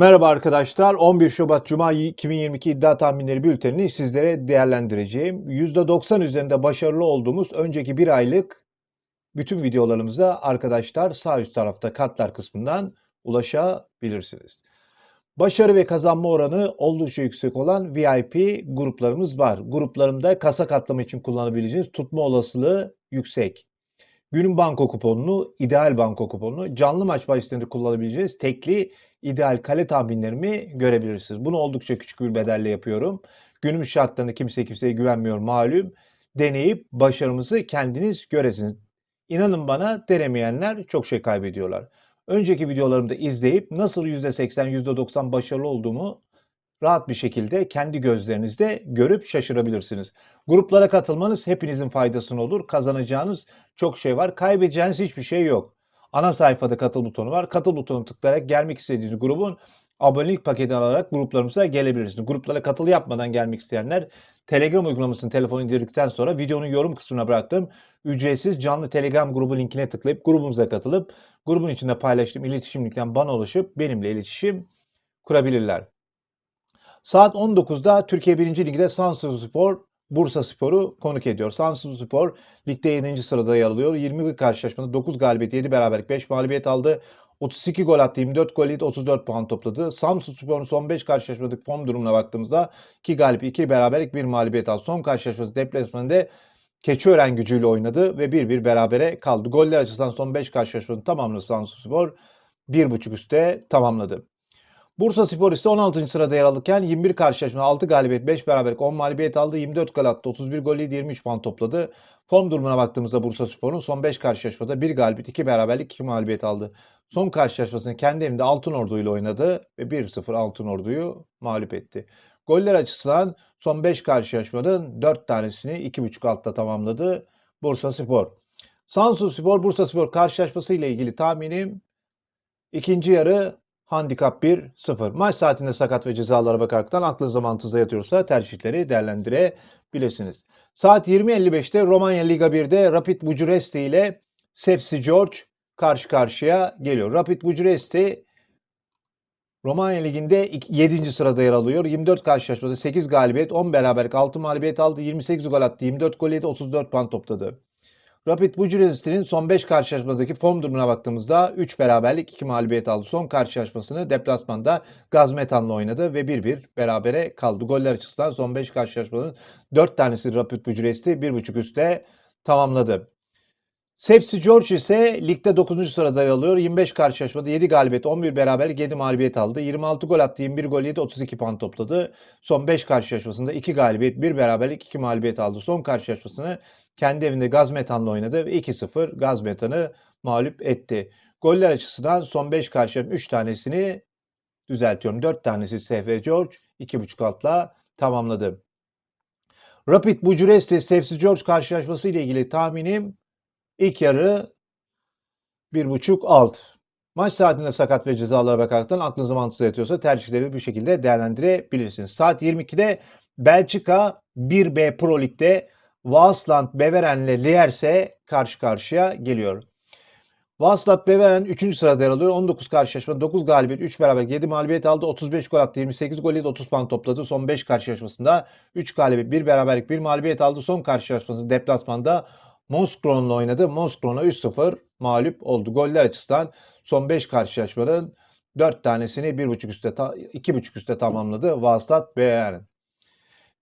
Merhaba arkadaşlar. 11 Şubat Cuma 2022 iddia tahminleri bültenini sizlere değerlendireceğim. %90 üzerinde başarılı olduğumuz önceki bir aylık bütün videolarımıza arkadaşlar sağ üst tarafta kartlar kısmından ulaşabilirsiniz. Başarı ve kazanma oranı oldukça yüksek olan VIP gruplarımız var. Gruplarımda kasa katlama için kullanabileceğiniz tutma olasılığı yüksek. Günün banko kuponunu, ideal banko kuponunu, canlı maç bahislerinde kullanabileceğiniz tekli ideal kale tahminlerimi görebilirsiniz. Bunu oldukça küçük bir bedelle yapıyorum. Günümüz şartlarında kimse kimseye güvenmiyor malum. Deneyip başarımızı kendiniz göresiniz. İnanın bana denemeyenler çok şey kaybediyorlar. Önceki videolarımda izleyip nasıl %80, %90 başarılı olduğumu rahat bir şekilde kendi gözlerinizde görüp şaşırabilirsiniz. Gruplara katılmanız hepinizin faydasına olur. Kazanacağınız çok şey var. Kaybedeceğiniz hiçbir şey yok. Ana sayfada katıl butonu var. Katıl butonu tıklayarak gelmek istediğiniz grubun abonelik paketini alarak gruplarımıza gelebilirsiniz. Gruplara katıl yapmadan gelmek isteyenler Telegram uygulamasını telefonu indirdikten sonra videonun yorum kısmına bıraktığım ücretsiz canlı Telegram grubu linkine tıklayıp grubumuza katılıp grubun içinde paylaştığım iletişim linkten bana ulaşıp benimle iletişim kurabilirler. Saat 19'da Türkiye 1. Lig'de Samsunspor Bursa Spor'u konuk ediyor. Samsunspor ligde 7. sırada yer alıyor. 21 karşılaşmada 9 galibiyet, 7 beraberlik, 5 mağlubiyet aldı. 32 gol attı, 24 gol yedi, 34 puan topladı. Samsunspor'un son 5 karşılaşmadaki form durumuna baktığımızda 2 galip, 2 beraberlik, 1 mağlubiyet aldı. Son karşılaşması deplasmanında Keçiören gücüyle oynadı ve 1-1 berabere kaldı. Goller açısından son 5 karşılaşmanın tamamını Samsunspor 1.5 üstte tamamladı. Bursa Spor ise 16. sırada yer alırken 21 karşılaşma 6 galibiyet 5 beraberlik 10 mağlubiyet aldı. 24 gol attı 31 gol yedi 23 puan topladı. Form durumuna baktığımızda Bursa Spor'un son 5 karşılaşmada 1 galibiyet 2 beraberlik 2 mağlubiyet aldı. Son karşılaşmasını kendi evinde Altın Ordu ile oynadı ve 1-0 Altın Ordu'yu mağlup etti. Goller açısından son 5 karşılaşmanın 4 tanesini 2.5 altta tamamladı Bursa Spor. Samsun Spor Bursa Spor karşılaşması ile ilgili tahminim ikinci yarı Handikap 1-0. Maç saatinde sakat ve cezalara bakaraktan aklınıza mantığınıza yatıyorsa tercihleri değerlendirebilirsiniz. Saat 20.55'te Romanya Liga 1'de Rapid Bucuresti ile Sepsi George karşı karşıya geliyor. Rapid Bucuresti Romanya Ligi'nde 7. sırada yer alıyor. 24 karşılaşmada 8 galibiyet, 10 beraberlik, 6 mağlubiyet aldı. 28 gol attı, 24 gol yedi, 34 puan topladı. Rapid Bucuresti'nin son 5 karşılaşmadaki form durumuna baktığımızda 3 beraberlik 2 mağlubiyet aldı. Son karşılaşmasını deplasmanda Gazmetan'la oynadı ve 1-1 berabere kaldı. Goller açısından son 5 karşılaşmanın 4 tanesi Rapid Bucuresti 1.5 üstte tamamladı. Sepsi George ise ligde 9. sırada yer alıyor. 25 karşılaşmada 7 galibiyet, 11 beraberlik, 7 mağlubiyet aldı. 26 gol attı, 21 gol yedi, 32 puan topladı. Son 5 karşılaşmasında 2 galibiyet, 1 beraberlik, 2 mağlubiyet aldı. Son karşılaşmasını kendi evinde Gazmetan'la oynadı ve 2-0 Gazmetan'ı mağlup etti. Goller açısından son 5 karşılaşmanın 3 tanesini düzeltiyorum. 4 tanesi SF George 2.5 altla tamamladı. Rapid Bucuresti Stepsi George karşılaşması ile ilgili tahminim ilk yarı 1.5 alt. Maç saatinde sakat ve cezalara bakaraktan aklınıza mantığı yatıyorsa tercihleri bir şekilde değerlendirebilirsiniz. Saat 22'de Belçika 1B Pro Lig'de Vaasland Beveren ile Lierse karşı karşıya geliyor. Vaasland Beveren 3. sırada yer alıyor. 19 karşılaşma, 9 galibiyet, 3 beraber 7 mağlubiyet aldı. 35 gol attı, 28 gol yedi, 30 puan topladı. Son 5 karşılaşmasında 3 galibiyet, 1 beraberlik, 1 mağlubiyet aldı. Son karşılaşmasında deplasmanda Moskron'la oynadı. Moskron'a 3-0 mağlup oldu. Goller açısından son 5 karşılaşmanın 4 tanesini 1.5 üstte 2.5 üstte tamamladı. Vaasland Beveren.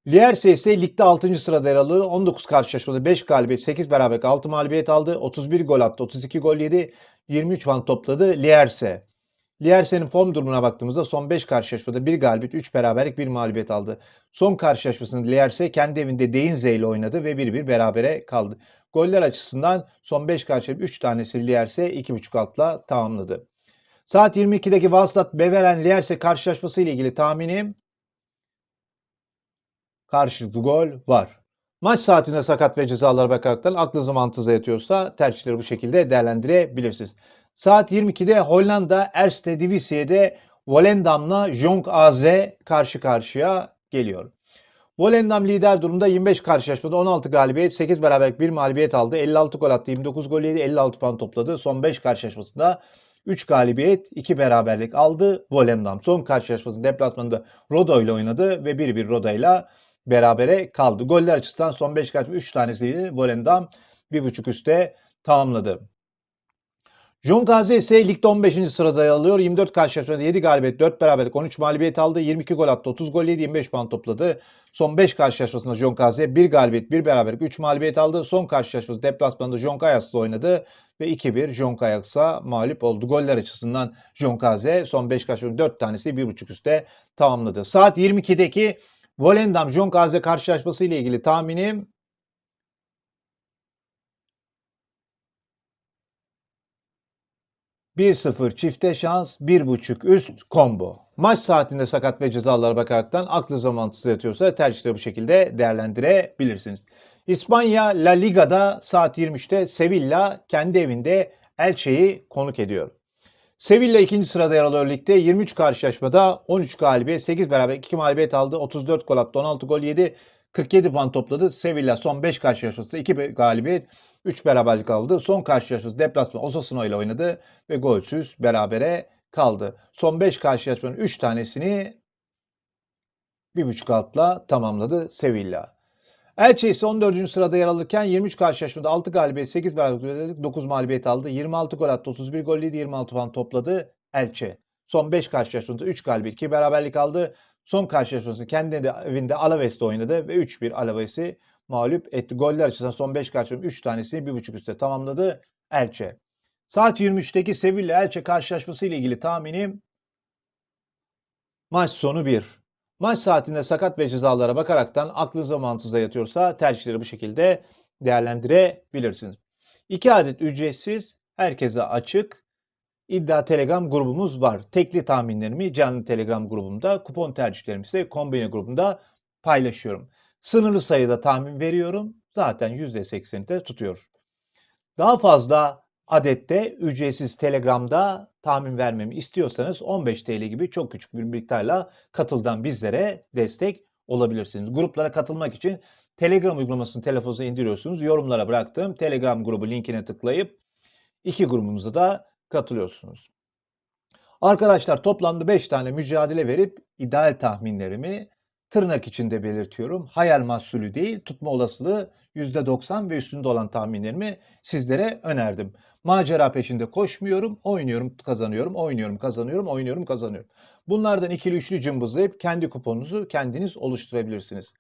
Lierse ise ligde 6. sırada yer alıyor. 19 karşılaşmada 5 galibiyet, 8 beraberlik, 6 mağlubiyet aldı. 31 gol attı, 32 gol yedi, 23 puan topladı Lierse. Lierse'nin form durumuna baktığımızda son 5 karşılaşmada 1 galibiyet, 3 beraberlik, 1 mağlubiyet aldı. Son karşılaşmasında Lierse kendi evinde Deinze ile oynadı ve 1-1 berabere kaldı. Goller açısından son 5 karşılaşma 3 tanesi Lierse 2.5 altla tamamladı. Saat 22'deki Wastadt Beveren Lierse karşılaşması ile ilgili tahminim karşılıklı gol var. Maç saatinde sakat ve cezalara bakaraktan aklınıza mantığınıza yatıyorsa tercihleri bu şekilde değerlendirebilirsiniz. Saat 22'de Hollanda Erste Divisie'de Volendam'la Jong AZ karşı karşıya geliyor. Volendam lider durumda 25 karşılaşmada 16 galibiyet, 8 beraberlik 1 mağlubiyet aldı. 56 gol attı, 29 gol yedi, 56 puan topladı. Son 5 karşılaşmasında 3 galibiyet, 2 beraberlik aldı Volendam. Son karşılaşmasını deplasmanında Rodo ile oynadı ve 1-1 Rodo ile berabere kaldı. Goller açısından son 5 karşı 3 tanesiydi Volendam 1.5 üste tamamladı. John Gazi ise ligde 15. sırada yer alıyor. 24 karşılaşmada 7 galibiyet, 4 beraberlik, 13 mağlubiyet aldı. 22 gol attı, 30 gol yedi, 25 puan topladı. Son 5 karşılaşmasında John Gazi 1 galibiyet, 1 beraberlik, 3 mağlubiyet aldı. Son karşılaşması deplasmanında John Kayas'la oynadı ve 2-1 John Kayas'a mağlup oldu. Goller açısından John Gazi son 5 karşılaşmada 4 tanesi 1.5 üste tamamladı. Saat 22'deki Volendam John Gazi karşılaşması ile ilgili tahminim 1-0 çifte şans, 1.5 üst combo. Maç saatinde sakat ve cezalara bakaraktan aklı zamantısız yatıyorsa tercihleri bu şekilde değerlendirebilirsiniz. İspanya La Liga'da saat 23'te Sevilla kendi evinde Elche'yi konuk ediyor. Sevilla ikinci sırada yer alıyor ligde. 23 karşılaşmada 13 galibiyet, 8 beraber 2 mağlubiyet aldı. 34 gol attı, 16 gol yedi. 47 puan topladı. Sevilla son 5 karşılaşmasında 2 galibiyet, 3 beraberlik aldı. Son karşılaşması deplasman Osasuna ile oynadı ve golsüz berabere kaldı. Son 5 karşılaşmanın 3 tanesini 1.5 altla tamamladı Sevilla. Elche ise 14. sırada yer alırken 23 karşılaşmada 6 galibiyet, 8 beraberlik, 9 mağlubiyet aldı. 26 gol attı, 31 gol yedi, 26 puan topladı Elche. Son 5 karşılaşmada 3 galibiyet, 2 beraberlik aldı. Son karşılaşmasını kendi evinde Alaves'te oynadı ve 3-1 Alaves'i mağlup etti. Goller açısından son 5 karşılaşmanın 3 tanesini 1.5 üstte tamamladı Elche. Saat 23'teki Sevilla Elche karşılaşması ile ilgili tahminim maç sonu 1. Maç saatinde sakat ve cezalara bakaraktan aklınıza mantığınıza yatıyorsa tercihleri bu şekilde değerlendirebilirsiniz. 2 adet ücretsiz, herkese açık iddia Telegram grubumuz var. Tekli tahminlerimi canlı Telegram grubumda, kupon tercihlerimi ise kombine grubunda paylaşıyorum. Sınırlı sayıda tahmin veriyorum. Zaten %80'i de tutuyor. Daha fazla adette ücretsiz Telegram'da tahmin vermemi istiyorsanız 15 TL gibi çok küçük bir miktarla katıldan bizlere destek olabilirsiniz. Gruplara katılmak için Telegram uygulamasını telefonunuza indiriyorsunuz. Yorumlara bıraktığım Telegram grubu linkine tıklayıp iki grubumuza da katılıyorsunuz. Arkadaşlar toplamda 5 tane mücadele verip ideal tahminlerimi tırnak içinde belirtiyorum. Hayal mahsulü değil, tutma olasılığı %90 ve üstünde olan tahminlerimi sizlere önerdim. Macera peşinde koşmuyorum, oynuyorum, kazanıyorum, oynuyorum, kazanıyorum, oynuyorum, kazanıyorum. Bunlardan ikili üçlü cımbızlayıp kendi kuponunuzu kendiniz oluşturabilirsiniz.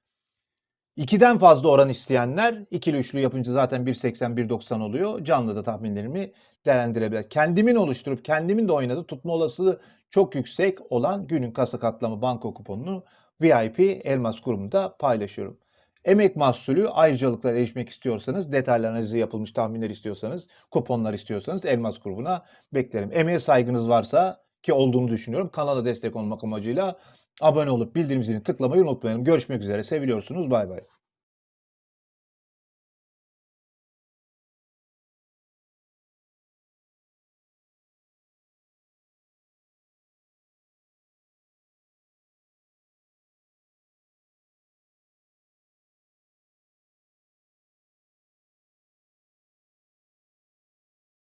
2'den fazla oran isteyenler ikili üçlü yapınca zaten 1.80 1.90 oluyor. Canlı da tahminlerimi değerlendirebilir. Kendimin oluşturup kendimin de oynadığı tutma olasılığı çok yüksek olan günün kasa katlama banko kuponunu VIP Elmas grubunda paylaşıyorum. Emek mahsulü ayrıcalıklara erişmek istiyorsanız, detaylı analizi yapılmış tahminler istiyorsanız, kuponlar istiyorsanız Elmas grubuna beklerim. Emeğe saygınız varsa ki olduğunu düşünüyorum. Kanala destek olmak amacıyla abone olup bildirim zilini tıklamayı unutmayın. Görüşmek üzere. Seviliyorsunuz. Bay bay.